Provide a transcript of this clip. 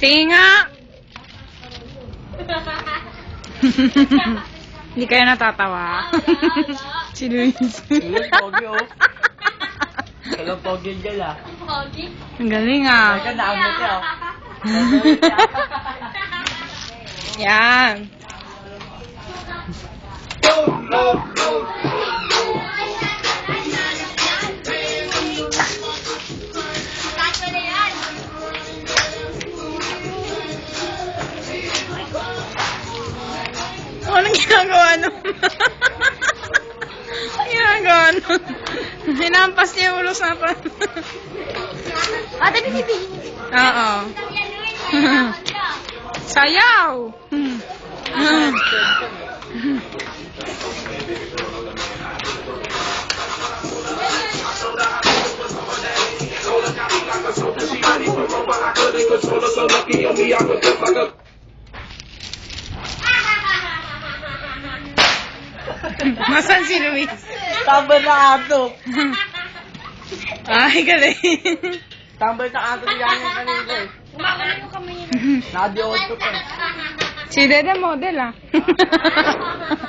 Tinga! Hindi kayo natatawa. si Luis. Yung pogi, oh. Pogi dyan, ah. Ang galing ah. Teka, naamot eh, oh. Yan. Anong ginagawa nun? Anong ginagawa nun? Hinampas niya ulo sa pan. Ah, Ate, bibi. Oo. Sayaw! So lucky on me, Nasaan si Luis? Tambay na ato. Ay, galing. Tambay na ato yan yung kanina, eh. Umakala yung kamay niya. Naka-di-auto pa, eh. si Dede model ah.